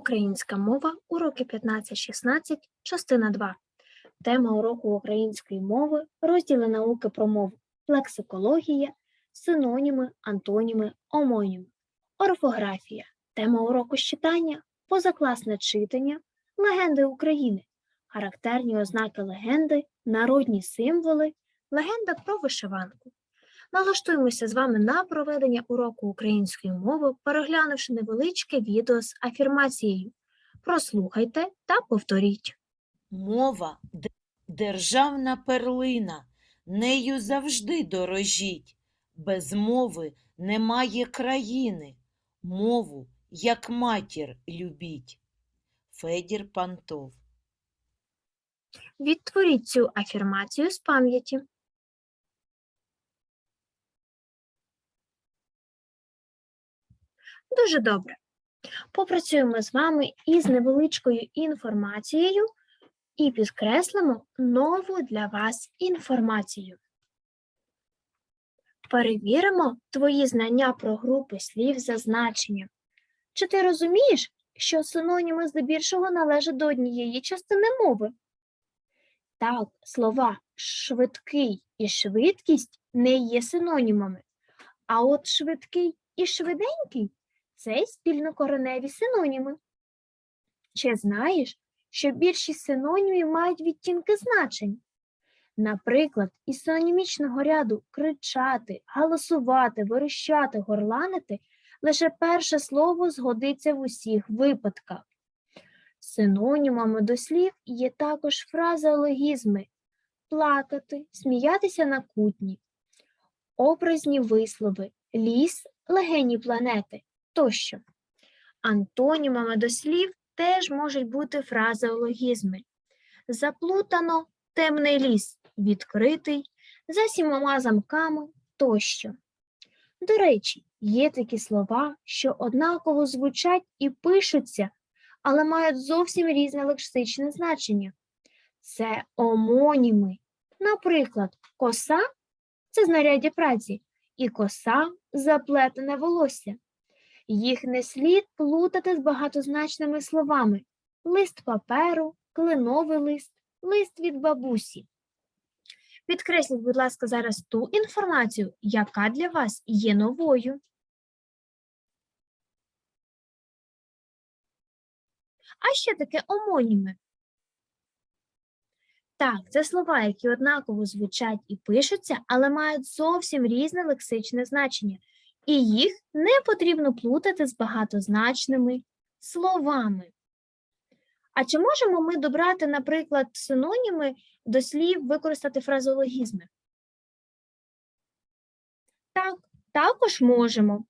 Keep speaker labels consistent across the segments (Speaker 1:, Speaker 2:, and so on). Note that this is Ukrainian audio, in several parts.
Speaker 1: Українська мова, уроки 15-16, частина 2. Тема уроку української мови, розділи науки про мову, лексикологія, синоніми, антоніми, омоніми, орфографія, тема уроку читання, позакласне читання, легенди України, характерні ознаки легенди, народні символи, легенда про вишиванку. Налаштуємося з вами на проведення уроку української мови, переглянувши невеличке відео з афірмацією. Прослухайте та повторіть.
Speaker 2: Мова державна перлина, нею завжди дорожіть. Без мови немає країни. Мову, як матір, любіть. Федір Пантов.
Speaker 1: Відтворіть цю афірмацію з пам'яті. Дуже добре. Попрацюємо з вами із невеличкою інформацією і підкреслимо нову для вас інформацію. Перевіримо твої знання про групи слів за значенням. Чи ти розумієш, що синоніми здебільшого належать до однієї частини мови? Так, слова швидкий і швидкість не є синонімами, а от швидкий і швиденький це спільнокореневі синоніми. Чи знаєш, що більшість синонімів мають відтінки значень? Наприклад, із синонімічного ряду кричати, галасувати, верещати, горланити лише перше слово згодиться в усіх випадках. Синонімами до слів є також фразеологізми плакати, сміятися на кутні, образні вислови, ліс, легені планети тощо. Антонімами до слів теж можуть бути фразеологізми. Заплутано темний ліс, відкритий, за сімома замками тощо. До речі, є такі слова, що однаково звучать і пишуться, але мають зовсім різне лексичне значення. Це омоніми. Наприклад, коса це знаряддя праці, і коса заплетене волосся. Їх не слід плутати з багатозначними словами лист паперу, кленовий лист, лист від бабусі. Підкресліть, будь ласка, зараз ту інформацію, яка для вас є новою. А що таке омоніми? Так, це слова, які однаково звучать і пишуться, але мають зовсім різне лексичне значення і їх не потрібно плутати з багатозначними словами. А чи можемо ми добрати, наприклад, синоніми до слів використати фразеологізми? Так, також можемо.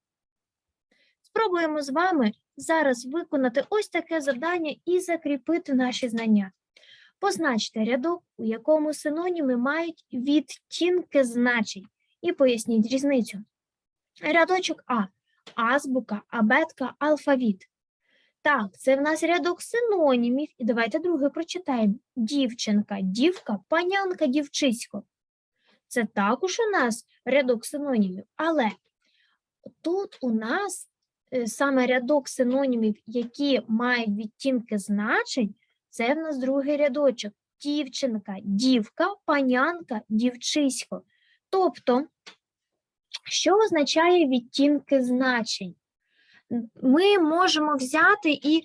Speaker 1: Спробуємо з вами зараз виконати ось таке завдання і закріпити наші знання. Позначте рядок, у якому синоніми мають відтінки значень, і поясніть різницю. Рядочок А. Азбука, абетка, алфавіт. Так, це в нас рядок синонімів. І давайте другий прочитаємо. Дівчинка, дівка, панянка, дівчисько. Це також у нас рядок синонімів, але тут у нас е, саме рядок синонімів, які мають відтінки значень, це в нас другий рядочок. Дівчинка, дівка, панянка, дівчисько. Тобто що означає відтінки значень? Ми можемо взяти і,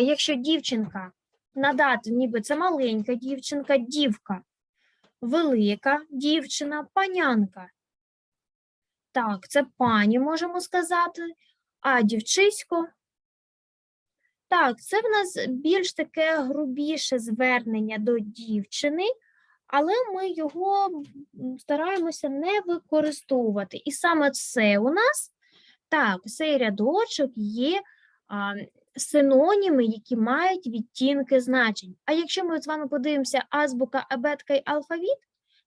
Speaker 1: якщо дівчинка надати, ніби це маленька дівчинка, дівка, велика дівчина, панянка. Так, це пані можемо сказати, а дівчисько. Так, це в нас більш таке грубіше звернення до дівчини, але ми його стараємося не використовувати. І саме це у нас, так, цей рядочок є а, синоніми, які мають відтінки значень. А якщо ми з вами подивимося азбука, абетка і алфавіт,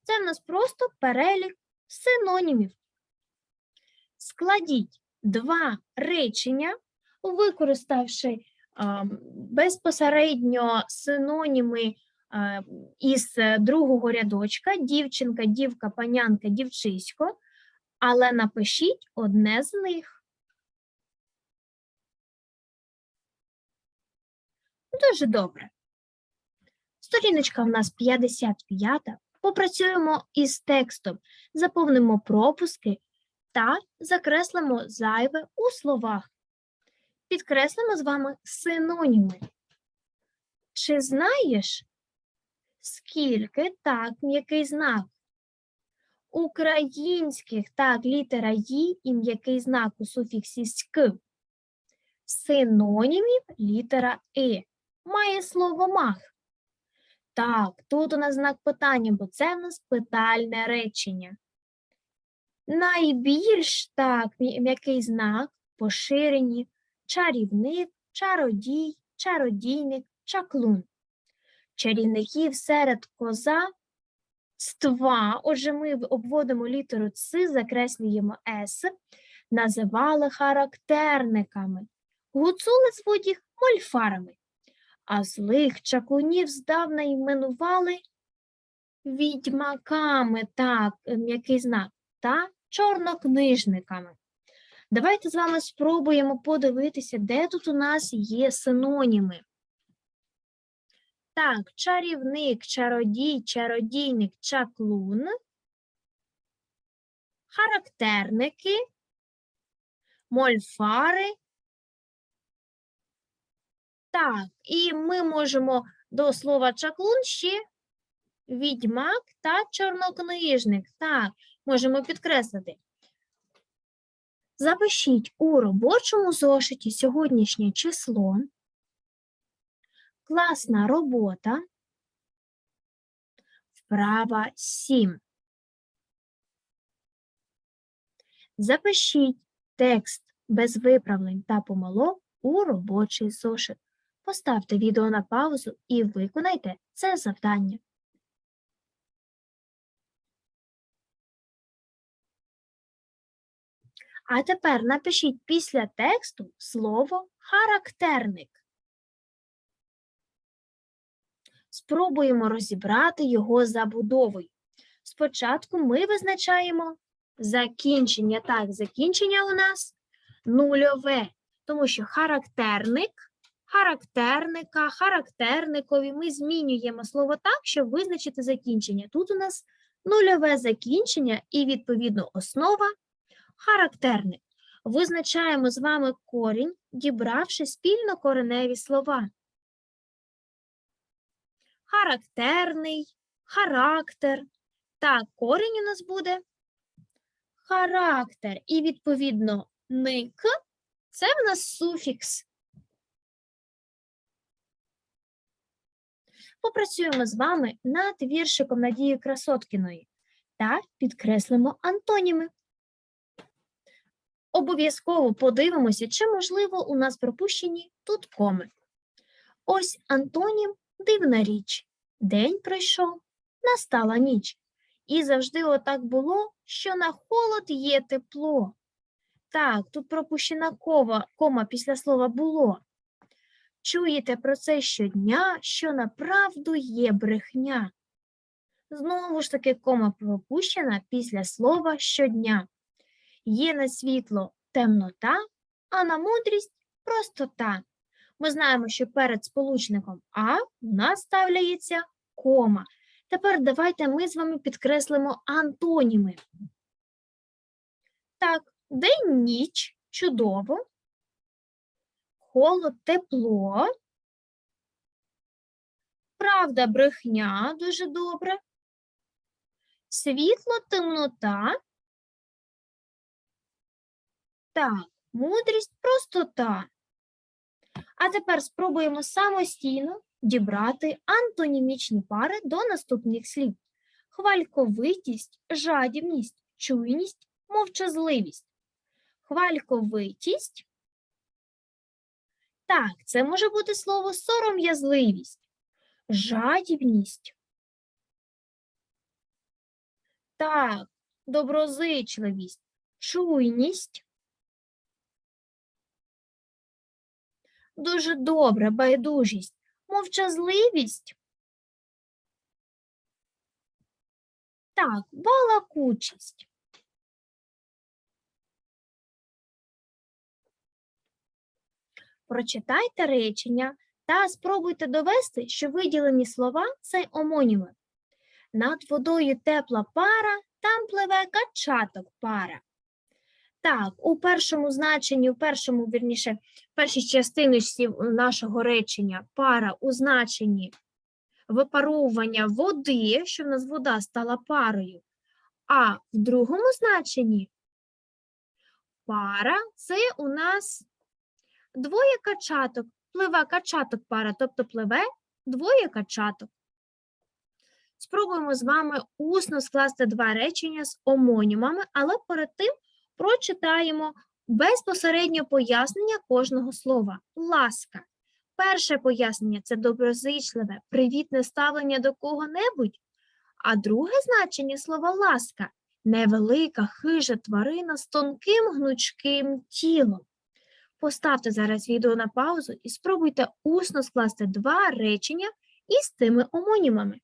Speaker 1: це в нас просто перелік синонімів. Складіть два речення, використавши а, безпосередньо синоніми із е, другого рядочка дівчинка, дівка, панянка, дівчисько, але напишіть одне з них. Дуже добре. Сторіночка в нас 55. Попрацюємо із текстом, заповнимо пропуски та закреслимо зайве у словах. Підкреслимо з вами синоніми. Чи знаєш, скільки так м'який знак? Українських так літера «ї» і м'який знак у суфіксі «ськ». Синонімів літера «и». Має слово мах. Так, тут у нас знак питання, бо це в нас питальне речення. Найбільш так м'який знак поширені чарівник, чародій, чародійник, чаклун. Чарівників серед коза ства, отже, ми обводимо літеру Ц, закреслюємо С, називали характерниками. Гуцули звуть їх мольфарами, а злих чаклунів здавна іменували відьмаками, так, е, м'який знак, та чорнокнижниками. Давайте з вами спробуємо подивитися, де тут у нас є синоніми. Так, чарівник, чародій, чародійник, чаклун, характерники, мольфари. Так, і ми можемо до слова чаклун ще відьмак та чорнокнижник. Так, можемо підкреслити. Запишіть у робочому зошиті сьогоднішнє число. Класна робота. Вправа 7. Запишіть текст без виправлень та помилок у робочий зошит. Поставте відео на паузу і виконайте це завдання. А тепер напишіть після тексту слово характерник. Спробуємо розібрати його забудовою. Спочатку ми визначаємо закінчення. Так, закінчення у нас нульове, тому що характерник, характерника, характерникові ми змінюємо слово так, щоб визначити закінчення. Тут у нас нульове закінчення і, відповідно, основа характерник. Визначаємо з вами корінь, дібравши спільно кореневі слова. Характерний, характер. Так, корінь у нас буде характер. І, відповідно, ник це в нас суфікс. Попрацюємо з вами над віршиком Надії Красоткіної та підкреслимо антоніми. Обов'язково подивимося, чи, можливо, у нас пропущені тут коми. Ось антонім дивна річ. День пройшов, настала ніч. І завжди отак було, що на холод є тепло. Так, тут пропущена кова, кома після слова було. Чуєте про це щодня, що направду є брехня. Знову ж таки кома пропущена після слова щодня. Є на світло темнота, а на мудрість простота. Ми знаємо, що перед сполучником А у нас ставляється кома. Тепер давайте ми з вами підкреслимо антоніми. Так, день ніч чудово. Холод тепло. Правда, брехня дуже добре. Світло темнота. Так, мудрість простота. А тепер спробуємо самостійно дібрати антонімічні пари до наступних слів: хвальковитість, жадібність, чуйність, мовчазливість. Хвальковитість. Так, це може бути слово сором'язливість, жадібність. Так, доброзичливість, чуйність. Дуже добре, байдужість, мовчазливість. Так, балакучість. Прочитайте речення Та спробуйте довести, що виділені слова це омоніми. Над водою тепла пара, там пливе качаток пара. Так, у першому значенні, у першому, вірніше, в першій частиночці нашого речення пара у значенні випаровування води, що в нас вода стала парою, а в другому значенні пара це у нас двоє качаток, пливе качаток пара, тобто пливе двоє качаток. Спробуємо з вами усно скласти два речення з омонімами, але перед тим прочитаємо безпосередньо пояснення кожного слова. Ласка. Перше пояснення це доброзичливе, привітне ставлення до кого-небудь, а друге значення слова ласка невелика, хижа тварина з тонким гнучким тілом. Поставте зараз відео на паузу і спробуйте усно скласти два речення із тими омонімами.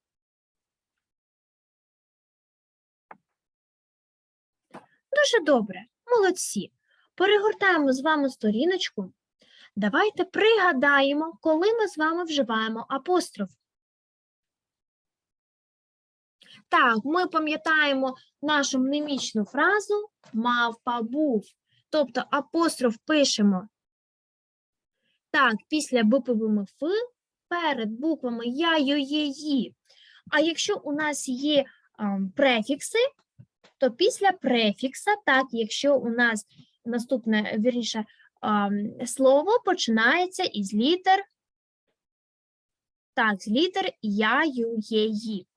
Speaker 1: Дуже добре, молодці. Перегортаємо з вами сторіночку. Давайте пригадаємо, коли ми з вами вживаємо апостроф. Так, ми пам'ятаємо нашу мнемічну фразу мавпа був. Тобто апостроф пишемо так, після буквами Ф перед буквами Я, Йо, Є, Ї. А якщо у нас є ем, префікси, то після префікса, так, якщо у нас наступне, вірніше, слово починається із літер, так, з літер Я, Ю, Є, Ї.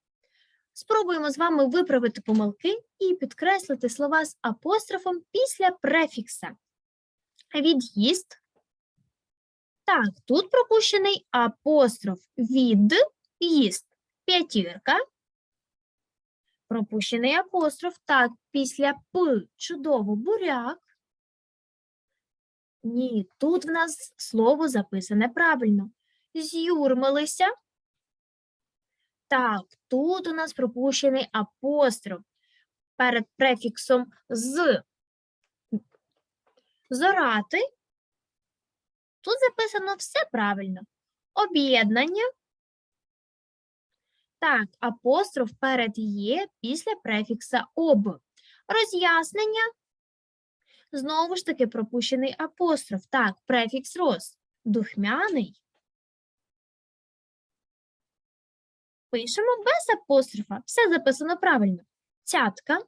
Speaker 1: Спробуємо з вами виправити помилки і підкреслити слова з апострофом після префікса. Від'їзд. Так, тут пропущений апостроф від їзд. П'ятірка. Пропущений апостроф. Так, після П чудово буряк. Ні, тут в нас слово записане правильно. З'юрмилися. Так, тут у нас пропущений апостроф перед префіксом з. Зорати. Тут записано все правильно. Об'єднання. Так, апостроф перед є після префікса об. Роз'яснення. Знову ж таки пропущений апостроф. Так, префікс роз. Духмяний. Пишемо без апострофа. Все записано правильно. Цятка.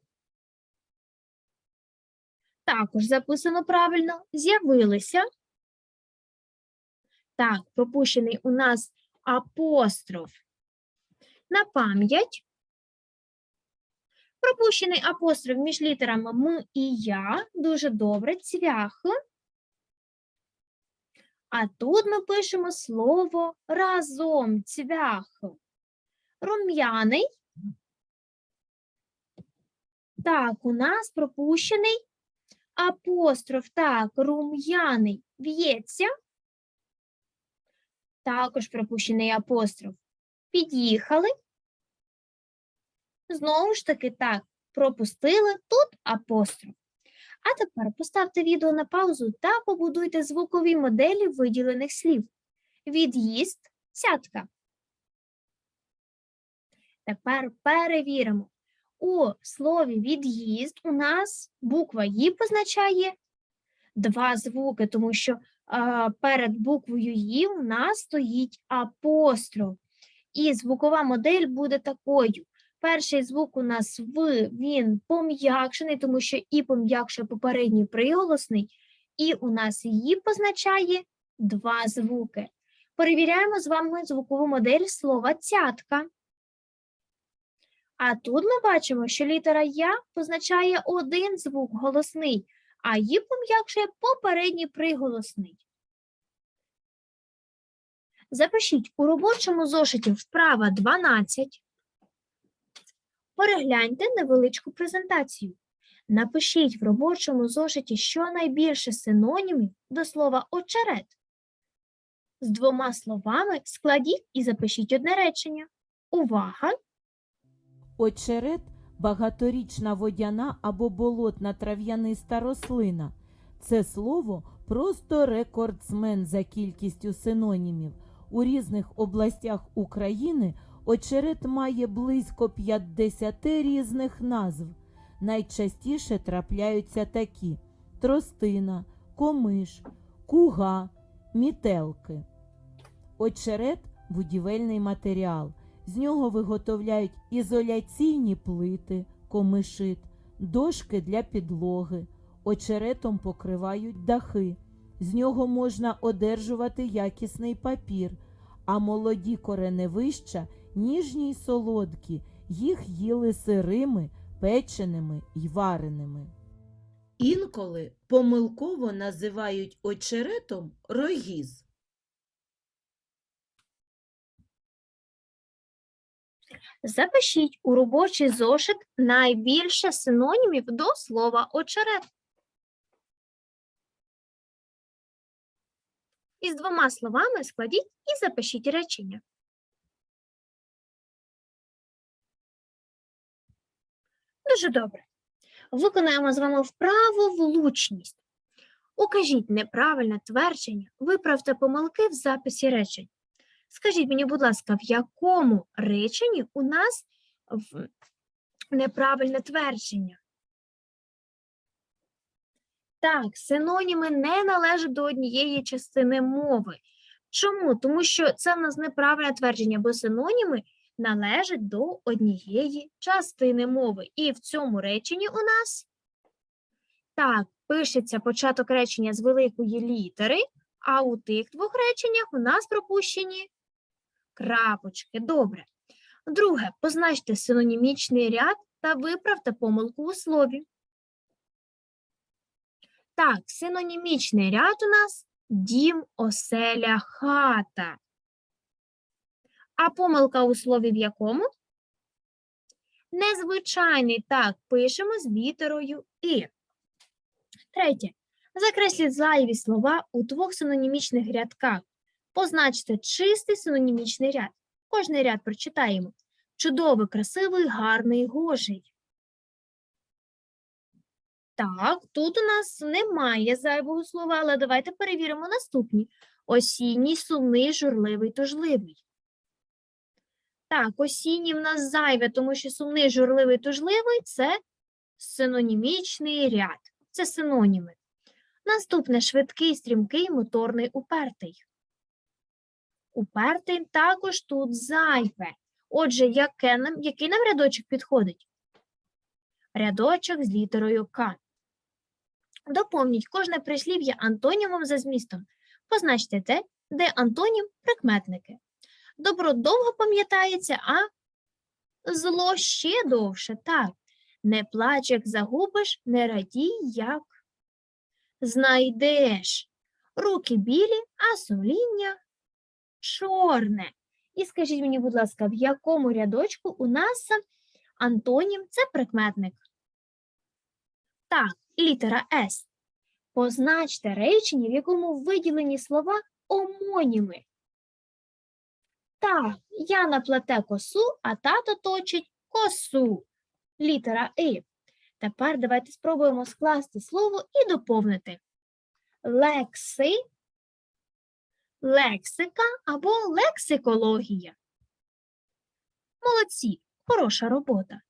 Speaker 1: Також записано правильно. З'явилися. Так, пропущений у нас апостроф на пам'ять. Пропущений апостроф між літерами М і Я. Дуже добре. Цвях. А тут ми пишемо слово разом. Цвях. Рум'яний. Так, у нас пропущений апостроф. Так, рум'яний в'ється. Також пропущений апостроф. Під'їхали. Знову ж таки, так, пропустили тут апостроф. А тепер поставте відео на паузу та побудуйте звукові моделі виділених слів. Від'їзд, сядка. Тепер перевіримо. У слові від'їзд у нас буква «ї» позначає два звуки, тому що а, перед буквою «ї» у нас стоїть апостроф. І звукова модель буде такою. Перший звук у нас В, він пом'якшений, тому що і пом'якшує попередній приголосний, і у нас «ї» позначає два звуки. Перевіряємо з вами звукову модель слова цятка. А тут ми бачимо, що літера Я позначає один звук голосний, а «ї» пом'якшує попередній приголосний. Запишіть у робочому зошиті вправа 12. Перегляньте невеличку презентацію. Напишіть в робочому зошиті щонайбільше синонімів до слова очерет. З двома словами складіть і запишіть одне речення. Увага!
Speaker 2: Очерет багаторічна водяна або болотна трав'яниста рослина. Це слово просто рекордсмен за кількістю синонімів. У різних областях України очерет має близько 50 різних назв. Найчастіше трапляються такі: тростина, комиш, куга, мітелки. Очерет будівельний матеріал. З нього виготовляють ізоляційні плити, комишит, дошки для підлоги, очеретом покривають дахи. З нього можна одержувати якісний папір, а молоді кореневища ніжні й солодкі, їх їли сирими, печеними й вареними. Інколи помилково називають очеретом рогіз.
Speaker 1: Запишіть у робочий зошит найбільше синонімів до слова очерет. Із двома словами складіть і запишіть речення. Дуже добре. Виконаємо з вами вправу влучність. Укажіть неправильне твердження, виправте помилки в записі речень. Скажіть мені, будь ласка, в якому реченні у нас неправильне твердження? Так, синоніми не належать до однієї частини мови. Чому? Тому що це в нас неправильне твердження, бо синоніми належать до однієї частини мови. І в цьому реченні у нас так, пишеться початок речення з великої літери, а у тих двох реченнях у нас пропущені крапочки. Добре. Друге, позначте синонімічний ряд та виправте помилку у слові. Так, синонімічний ряд у нас дім, оселя, хата. А помилка у слові в якому? Незвичайний. Так, пишемо з літерою І. Третє. Закресліть зайві слова у двох синонімічних рядках. Позначте чистий синонімічний ряд. Кожний ряд прочитаємо. Чудовий, красивий, гарний, гожий. Так, тут у нас немає зайвого слова, але давайте перевіримо наступні. Осінній, сумний, журливий, тужливий. Так, осінній в нас зайве, тому що сумний, журливий, тужливий це синонімічний ряд. Це синоніми. Наступне швидкий, стрімкий, моторний, упертий. Упертий також тут зайве. Отже, який нам рядочок підходить? Рядочок з літерою К. Доповніть кожне прислів'я антонімом за змістом. Позначте те, де антонім прикметники. Добро довго пам'ятається, а зло ще довше. Так. Не плач, як загубиш, не радій, як знайдеш. Руки білі, а сумління чорне. І скажіть мені, будь ласка, в якому рядочку у нас антонім це прикметник? Так, літера С. Позначте речення, в якому виділені слова омоніми. Так, Яна плете косу, а тато точить косу. Літера И. Тепер давайте спробуємо скласти слово і доповнити. Лекси, лексика або лексикологія. Молодці, хороша робота.